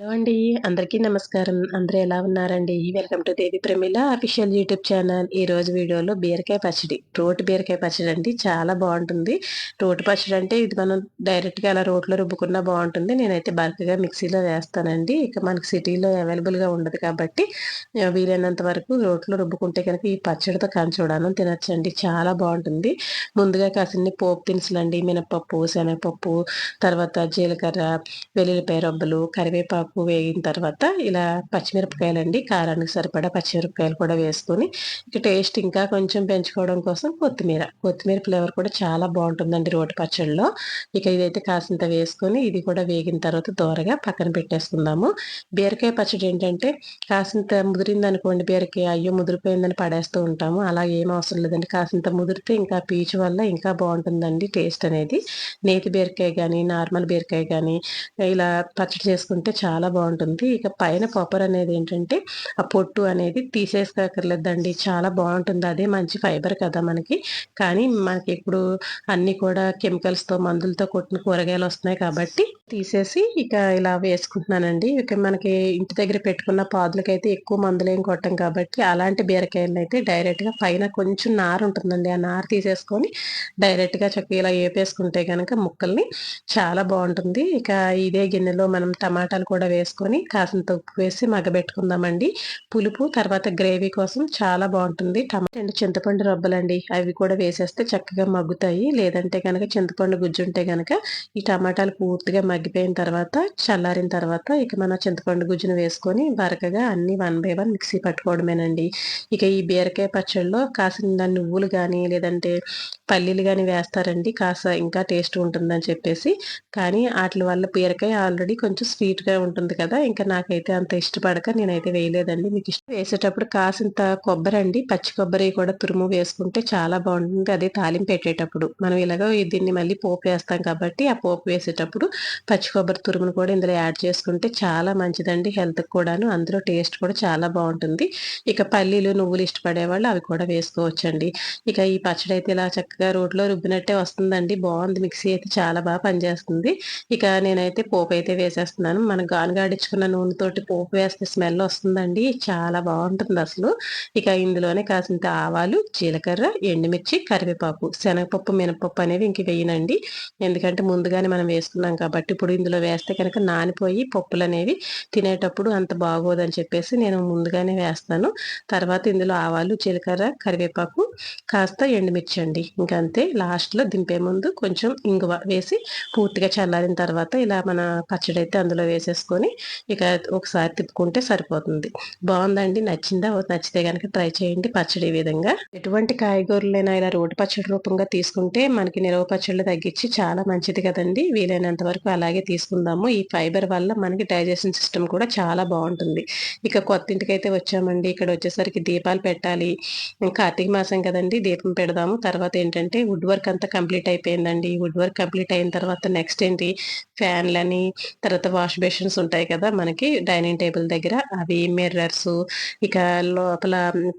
Hello అండి అందరికీ నమస్కారం. అందరూ ఎలా ఉన్నారండి? Welcome to Devi Pramila official YouTube channel ఈ రోజు వీడియోలో బీరకాయ పచ్చడి రోటి బీరకాయ పచ్చడి అండి. చాలా బాగుంటుంది. రోటి పచ్చడి అంటే ఇది మనం డైరెక్ట్గా అలా రోట్లో రుబ్బుకున్నా బాగుంటుంది. నేనైతే బల్క్గా మిక్సీలో వేస్తానండి. ఇక మనకి సిటీలో అవైలబుల్గా ఉండదు కాబట్టి వీలైనంత వరకు రోట్లో రుబ్బుకుంటే కనుక ఈ పచ్చడితో కంచూడాను తినచ్చండి. చాలా బాగుంటుంది. ముందుగా కాసిన్ని పోపు దినుసులండి మినపప్పు శనగపప్పు తర్వాత జీలకర్ర వెల్లుల్లిపాయ రొబ్బలు కరివేపాకు కరివేపాకు వేగిన తర్వాత ఇలా పచ్చిమిరపకాయలు అండి కారానికి సరిపడా పచ్చిమిరపకాయలు కూడా వేసుకొని ఇక టేస్ట్ ఇంకా కొంచెం పెంచుకోవడం కోసం కొత్తిమీర. కొత్తిమీర ఫ్లేవర్ కూడా చాలా బాగుంటుందండి రోటి పచ్చడిలో ఇక ఇదైతే కాసింత వేసుకొని ఇది కూడా వేగిన తర్వాత దోరగా పక్కన పెట్టేసుకుందాము. బీరకాయ పచ్చడి ఏంటంటే కాసింత ముదిరింది అనుకోండి బీరకాయ అయ్యో ముదిరిపోయిందని పడేస్తూ ఉంటాము. అలా ఏం అవసరం లేదండి. కాసింత ముదిరితే ఇంకా పీచు వల్ల ఇంకా బాగుంటుందండి టేస్ట్ అనేది. నేతి బీరకాయ కానీ నార్మల్ బీరకాయ కానీ ఇలా పచ్చడి చేసుకుంటే చాలా చాలా బాగుంటుంది. ఇక పైన పప్పర్ అనేది ఏంటంటే ఆ పొట్టు అనేది తీసేసుకోకర్లేదండి. చాలా బాగుంటుంది. అదే మంచి ఫైబర్ కదా మనకి. కానీ మనకి ఇప్పుడు అన్ని కూడా కెమికల్స్తో మందులతో కొట్టిన కూరగాయలు వస్తున్నాయి కాబట్టి తీసేసి ఇక ఇలా వేసుకుంటున్నానండి. ఇక మనకి ఇంటి దగ్గర పెట్టుకున్న పాదులకైతే ఎక్కువ మందులు ఏం కొట్టం కాబట్టి అలాంటి బీరకాయలను అయితే డైరెక్ట్గా పైన కొంచెం నార ఉంటుందండి. ఆ నార తీసేసుకొని డైరెక్ట్గా చక్కగా ఇలా వేపేసుకుంటే కనుక ముక్కల్ని చాలా బాగుంటుంది. ఇక ఇదే గిన్నెలో మనం టమాటాలు కూడా వేసుకొని కాసంత ఉప్పు వేసి మగ్గబెట్టుకుందామండి. పులుపు తర్వాత గ్రేవీ కోసం చాలా బాగుంటుంది. టమాటా అండ్ చింతపండు రబ్బలండి. అవి కూడా వేసేస్తే చక్కగా మగ్గుతాయి. లేదంటే కనుక చింతపండు గుజ్జు ఉంటే కనుక ఈ టమాటాలు పూర్తిగా మగ్గిపోయిన తర్వాత చల్లారిన తర్వాత ఇక మన చింతపండు గుజ్జును వేసుకొని బరకగా అన్ని వన్ బై వన్ మిక్సీ పట్టుకోవడమేనండి. ఇక ఈ బీరకాయ పచ్చడిలో కాసిన నువ్వులు కానీ లేదంటే పల్లీలు కానీ వేస్తారండి. కాస్త ఇంకా టేస్ట్ ఉంటుందని చెప్పేసి. కానీ వాటి వల్ల బీరకాయ ఆల్రెడీ కొంచెం స్వీట్గా ఉంటుంది కదా! ఇంకా నాకైతే అంత ఇష్టపడక నేనైతే వేయలేదండి. మీకు ఇష్టం వేసేటప్పుడు కాసింత కొబ్బరి అండి పచ్చి కొబ్బరి కూడా తురుము వేసుకుంటే చాలా బాగుంటుంది. అదే తాలింపు పెట్టేటప్పుడు. మనం ఇలాగో దీన్ని మళ్ళీ పోపు వేస్తాం కాబట్టి ఆ పోపు వేసేటప్పుడు పచ్చి కొబ్బరి తురుమును కూడా ఇందులో యాడ్ చేసుకుంటే చాలా మంచిదండి హెల్త్కి కూడాను. అందులో టేస్ట్ కూడా చాలా బాగుంటుంది. ఇక పల్లీలు నువ్వులు ఇష్టపడే వాళ్ళు అవి కూడా వేసుకోవచ్చండి. ఇక ఈ పచ్చడి అయితే ఇలా చక్కగా రోడ్లో రుబ్బినట్టే వస్తుందండి. బాగుంది. మిక్సీ అయితే చాలా బాగా పనిచేస్తుంది. ఇక నేనైతే పోపు అయితే వేసేస్తున్నాను. మన గానుగాడించుకున్న నూనెతోటి పోపు వేస్తే స్మెల్ వస్తుందండి. చాలా బాగుంటుంది అసలు. ఇక ఇందులోనే కాసింత ఆవాలు జీలకర్ర ఎండుమిర్చి కరివేపాకు శనగపప్పు మినపప్పు అనేవి ఇంక వేయనండి. ఎందుకంటే ముందుగానే మనం వేసుకున్నాం కాబట్టి ఇప్పుడు ఇందులో వేస్తే కనుక నానిపోయి పప్పులు అనేవి తినేటప్పుడు అంత బాగోదని చెప్పేసి నేను ముందుగానే వేస్తాను. తర్వాత ఇందులో ఆవాలు జీలకర్ర కరివేపాకు కాస్త ఎండుమిర్చి అండి. ఇంకంతే. లాస్ట్లో దింపే ముందు కొంచెం ఇంగువ వేసి పూర్తిగా చల్లారిన తర్వాత ఇలా మన పచ్చడి అయితే అందులో వేసేసుకొని ఇక ఒకసారి తిప్పుకుంటే సరిపోతుంది. బాగుందండి. నచ్చిందా? నచ్చితే కనుక ట్రై చేయండి పచ్చడి విధంగా. ఎటువంటి కాయగూరలైనా ఇలా రోడ్డు పచ్చడి రూపంగా తీసుకుంటే మనకి నిలవ పచ్చళ్ళు తగ్గించి చాలా మంచిది కదండి. వీలైనంత వరకు అలాగే తీసుకుందాము. ఈ ఫైబర్ వల్ల మనకి డైజెషన్ సిస్టమ్ కూడా చాలా బాగుంటుంది. ఇక కొత్త ఇంటికైతే వచ్చామండి. ఇక్కడ వచ్చేసరికి దీపాలు పెట్టాలి. కార్తీక మాసం కదండి దీపం పెడదాము. తర్వాత ఏంటంటే వుడ్ వర్క్ అంతా కంప్లీట్ అయిపోయిందండి. వుడ్ వర్క్ కంప్లీట్ అయిన తర్వాత నెక్స్ట్ ఏంటి? ఫ్యాన్లని తర్వాత వాష్ బేషన్స్ ఉంటాయి కదా మనకి డైనింగ్ టేబుల్ దగ్గర. అవి మిర్రర్స్ ఇక లోపల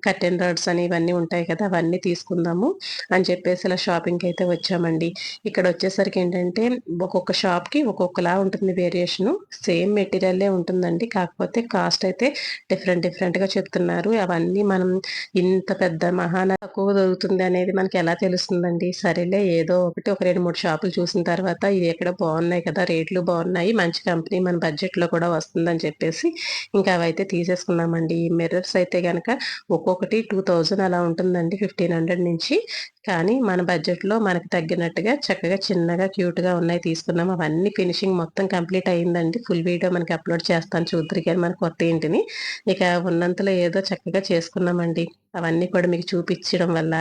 కర్టెన్ రాడ్స్ అని ఇవన్నీ ఉంటాయి కదా అవన్నీ తీసుకుందాము అని చెప్పేసి ఇలా షాపింగ్కి అయితే వచ్చామండి. ఇక్కడ వచ్చేసరికి ఏంటంటే ఒక్కొక్క షాప్కి ఒక్కొక్కలా ఉంటుంది వేరియేషను. సేమ్ మెటీరియల్లే ఉంటుందండి. కాకపోతే కాస్ట్ అయితే డిఫరెంట్ డిఫరెంట్గా చెప్తున్నారు. అవన్నీ మనం ఇంత పెద్ద మహాన తక్కువ దొరుకుతుంది అనేది మనకి ఎలా తెలుస్తుందండి? సరేలే ఏదో ఒకటి ఒక రెండు మూడు షాపులు చూసిన తర్వాత ఇది ఎక్కడ బాగున్నాయి కదా రేట్లు బాగున్నాయి మంచి కంపెనీ మన బడ్జెట్లో కూడా వస్తుందని చెప్పేసి ఇంకా అవైతే తీసేసుకున్నామండి. ఈ మిర్రర్స్ అయితే కనుక ఒక్కొక్కటి టూ థౌజండ్ అలా ఉంటుందండి ఫిఫ్టీన్ హండ్రెడ్ నుంచి. కానీ మన బడ్జెట్లో మనకు తగ్గినట్టుగా చక్కగా చిన్నగా క్యూట్గా ఉన్నాయి తీసుకున్నాం. అవన్నీ ఫినిషింగ్ మొత్తం కంప్లీట్ అయ్యిందండి. ఫుల్ వీడియో మనకి అప్లోడ్ చేస్తాను చూద్దరికి కానీ మన కొత్త ఇంటిని ఇక ఉన్నంతలో ఏదో చక్కగా చేసుకున్నామండి. అవన్నీ కూడా మీకు చూపించడం వల్ల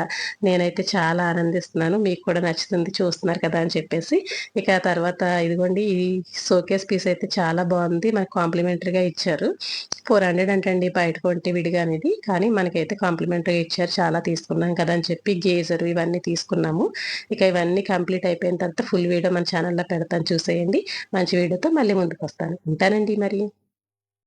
నేనైతే చాలా ఆనందిస్తున్నాను. మీకు కూడా నచ్చుతుంది చూస్తున్నారు కదా అని చెప్పేసి. ఇక తర్వాత ఇదిగోండి ఈ షోకేస్ పీస్ అయితే చాలా బాగుంది. మనకు కాంప్లిమెంటరీగా ఇచ్చారు. ఫోర్ హండ్రెడ్ అంటండి బయట కొంటే విడిగా అనేది. కానీ మనకైతే కాంప్లిమెంటరీగా ఇచ్చారు. చాలా తీసుకున్నాం కదా అని చెప్పి గేజర్ ఇవన్నీ తీసుకున్నాము. ఇక ఇవన్నీ కంప్లీట్ అయిపోయిన తర్వాత ఫుల్ వీడియో మన ఛానల్లో పెడతాను. చూసేయండి. మంచి వీడియోతో మళ్ళీ ముందుకు వస్తాను ఉంటానండి మరి.